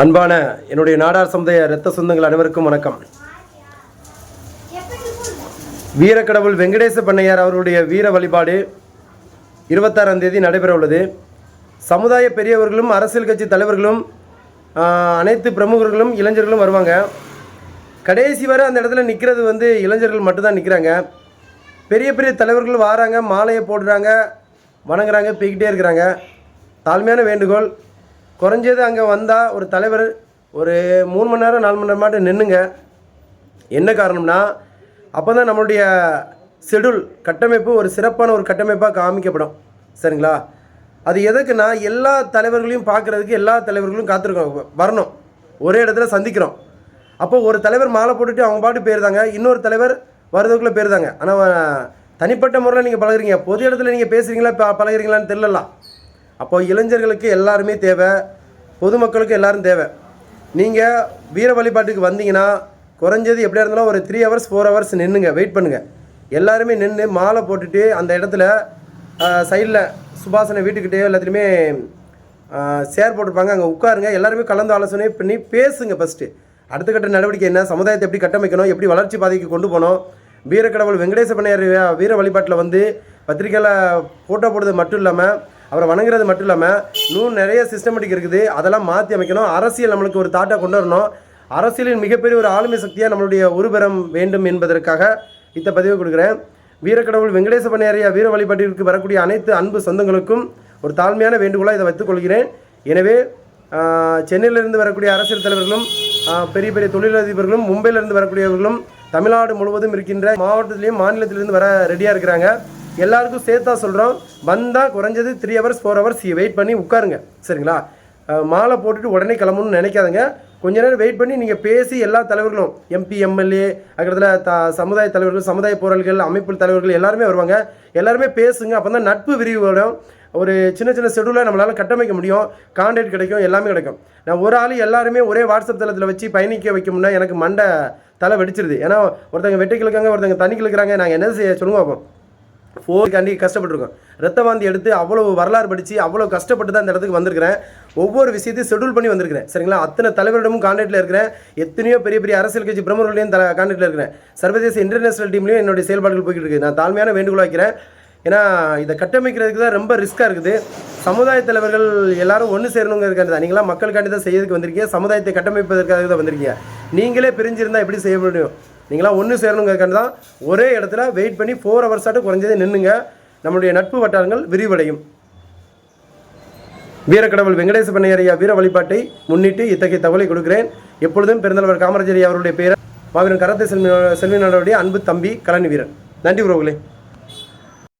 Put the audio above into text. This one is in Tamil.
அன்பான என்னுடைய நாடார் சமுதாய இரத்த சொந்தங்கள் அனைவருக்கும் வணக்கம். வீரக்கடவுள் வெங்கடேச பண்ணையார் அவருடைய வீர வழிபாடு இருபத்தாறாம் தேதி நடைபெற உள்ளது. சமுதாய பெரியவர்களும் அரசியல் கட்சி தலைவர்களும் அனைத்து பிரமுகர்களும் இளைஞர்களும் வருவாங்க. கடைசி வரை அந்த இடத்துல நிற்கிறது வந்து இளைஞர்கள் மட்டும்தான் நிற்கிறாங்க பெரிய பெரிய தலைவர்கள் வராங்க மாலையை போடுறாங்க வணங்குறாங்க போய்கிட்டே இருக்கிறாங்க. தாழ்மையான வேண்டுகோள். குறைஞ்சது அங்கே வந்தால் ஒரு தலைவர் ஒரு மூணு மணி நேரம் நாலு மணி நேரம் மாட்டு நின்றுங்க என்ன காரணம்னா அப்போ தான் நம்மளுடைய ஷெடியூல் கட்டமைப்பு ஒரு சிறப்பான ஒரு கட்டமைப்பாக காமிக்கப்படும். சரிங்களா? அது எதுக்குன்னா எல்லா தலைவர்களையும் பார்க்குறதுக்கு எல்லா தலைவர்களும் காத்திருக்கோம் வரணும். ஒரே இடத்துல சந்திக்கிறோம். அப்போ ஒரு தலைவர் மாலை போட்டுட்டு அவங்க பாட்டு போயிருந்தாங்க. இன்னொரு தலைவர் வரதுக்குள்ளே போயிருந்தாங்க. ஆனால் தனிப்பட்ட முறையில் நீங்கள் பழகுறீங்க. பொது இடத்துல நீங்கள் பேசுகிறீங்களா பழகிறீங்களான்னு பழகுறீங்களான்னு அப்போ இளைஞர்களுக்கு எல்லாருமே தேவை பொதுமக்களுக்கு எல்லாரும் தேவை. நீங்கள் வீர வழிபாட்டுக்கு வந்தீங்கன்னா குறைஞ்சது எப்படியா இருந்தாலும் ஒரு த்ரீ ஹவர்ஸ் ஃபோர் ஹவர்ஸ் நின்றுங்க வெயிட் பண்ணுங்கள் எல்லாருமே நின்று மாலை போட்டுட்டு அந்த இடத்துல சைடில் சுபாசனை வீட்டுக்கிட்டே எல்லாத்துலேயுமே சேர் போட்டிருப்பாங்க அங்கே உட்காருங்க எல்லாருமே கலந்து ஆலோசனை பண்ணி பேசுங்க ஃபஸ்ட்டு அடுத்த கட்ட நடவடிக்கை என்ன சமுதாயத்தை எப்படி கட்டமைக்கணும் எப்படி வளர்ச்சி பாதைக்கு கொண்டு போகணும் வீரக்கடவுள் வெங்கடேச பண்ணையார் வீர வழிபாட்டில் வந்து பத்திரிக்கையில் ஃபோட்டோ போடுறது மட்டும் இல்லாமல் அவரை வணங்குறது மட்டும் இல்லாமல் இன்னும் நிறைய சிஸ்டமேட்டிக் இருக்குது. அதெல்லாம் மாற்றி அமைக்கணும். அரசியல் நம்மளுக்கு ஒரு தாட்டை கொண்டு வரணும். அரசியலின் மிகப்பெரிய ஒரு ஆளுமை சக்தியாக நம்மளுடைய உருபெறம் வேண்டும் என்பதற்காக இந்த பதிவை கொடுக்குறேன். வீரக்கடவுள் வெங்கடேச பண்ணையாரியா வீர வழிபாட்டிற்கு வரக்கூடிய அனைத்து அன்பு சொந்தங்களுக்கும் ஒரு தாழ்மையான வேண்டுகோளாக இதை வைத்துக் கொள்கிறேன். எனவே சென்னையிலிருந்து வரக்கூடிய அரசியல் தலைவர்களும் பெரிய பெரிய தொழிலதிபர்களும் மும்பையிலிருந்து வரக்கூடியவர்களும் தமிழ்நாடு முழுவதும் இருக்கின்ற மாவட்டத்திலையும் மாநிலத்திலிருந்து வர ரெடியாக இருக்கிறாங்க. எல்லாருக்கும் சேர்த்தா சொல்கிறோம் வந்தால் குறைஞ்சது three hours four hours wait பண்ணி உட்காருங்க. சரிங்களா? மாலை போட்டுட்டு உடனே கிளம்பணும்னு நினைக்காதுங்க. கொஞ்ச நேரம் வெயிட் பண்ணி நீங்கள் பேசி எல்லா தலைவர்களும் எம்பி எம்எல்ஏ அதுக்கடத்துல த சமுதாய தலைவர்கள் சமுதாய போராளிகள் அமைப்பு தலைவர்கள் எல்லாருமே வருவாங்க. எல்லாருமே பேசுங்க. அப்போ தான் நட்பு விரிவுபடும் ஒரு சின்ன சின்ன ஷெடியூலை நம்மளால் கட்டமைக்க முடியும். கான்டாக்ட் கிடைக்கும். எல்லாமே கிடைக்கும். நான் ஒரு ஆள் எல்லாருமே ஒரே வாட்ஸ்அப் தளத்தில் வச்சு பயணிக்க வைக்கணும்னா எனக்கு மண்டை தலை வெடிச்சிருது. ஏன்னா ஒருத்தங்க வெட்டி கிழக்காங்க ஒருத்தங்க தண்ணி கிழக்குறாங்க. நாங்கள் என்ன செய்ய சொல்லுங்க பார்ப்போம் ஃபோருக்காண்டி கஷ்டப்பட்டிருக்கோம். ரத்த வாந்தி எடுத்து அவ்வளோ வரலாறு படித்து அவ்வளோ கஷ்டப்பட்டு தான் இந்த இடத்துக்கு வந்திருக்கிறேன். ஒவ்வொரு விஷயத்தையும் ஷெடியூல் பண்ணி வந்திருக்கிறேன். சரிங்களா? அத்தனை தலைவரிடமும் கான்டாக்டில் இருக்கிறேன். எத்தனையோ பெரிய பெரிய அரசியல் கட்சி பிரமுகர்களையும் த கான்டாக்டில் இருக்கிறேன். சர்வதேச இன்டர்நேஷனல் டீம்லையும் என்னுடைய செயல்பாடுகள் போய்கிட்டு இருக்கு நான் தாழ்மையான வேண்டுகோள் வைக்கிறேன். ஏன்னா இதை கட்டமைக்கிறதுக்கு தான் ரொம்ப ரிஸ்க்காக இருக்குது. சமுதாய தலைவர்கள் எல்லாரும் ஒன்று சேரணுங்கிறது தான். நீங்களாம் மக்களுக்காண்டி தான் செய்யறதுக்கு வந்திருக்கீங்க. சமுதாயத்தை கட்டமைப்பதற்காக தான் வந்திருக்கீங்க. நீங்களே பிரிஞ்சிருந்தால் எப்படி செய்ய முடியும்? நீங்களாம் ஒன்று சேரணுங்கிறதுக்காண்டி தான் ஒரே இடத்துல வெயிட் பண்ணி ஃபோர் ஹவர்ஸ் ஆட்டும் குறைஞ்சதே நின்றுங்க நம்மளுடைய நட்பு வட்டாரங்கள் விரிவடையும். வீரக்கடவுள் வெங்கடேச பண்ணையரையா வீர வழிபாட்டை முன்னிட்டு இத்தகைய தகவலை கொடுக்கிறேன். எப்பொழுதும் பெருந்தலைவர் காமராஜரி அவருடைய பெயர் மாவீரன் கரத்தை செல்வி செல்வினாருடைய அன்பு தம்பி கலனி வீரன். நன்றி உறவுகளே.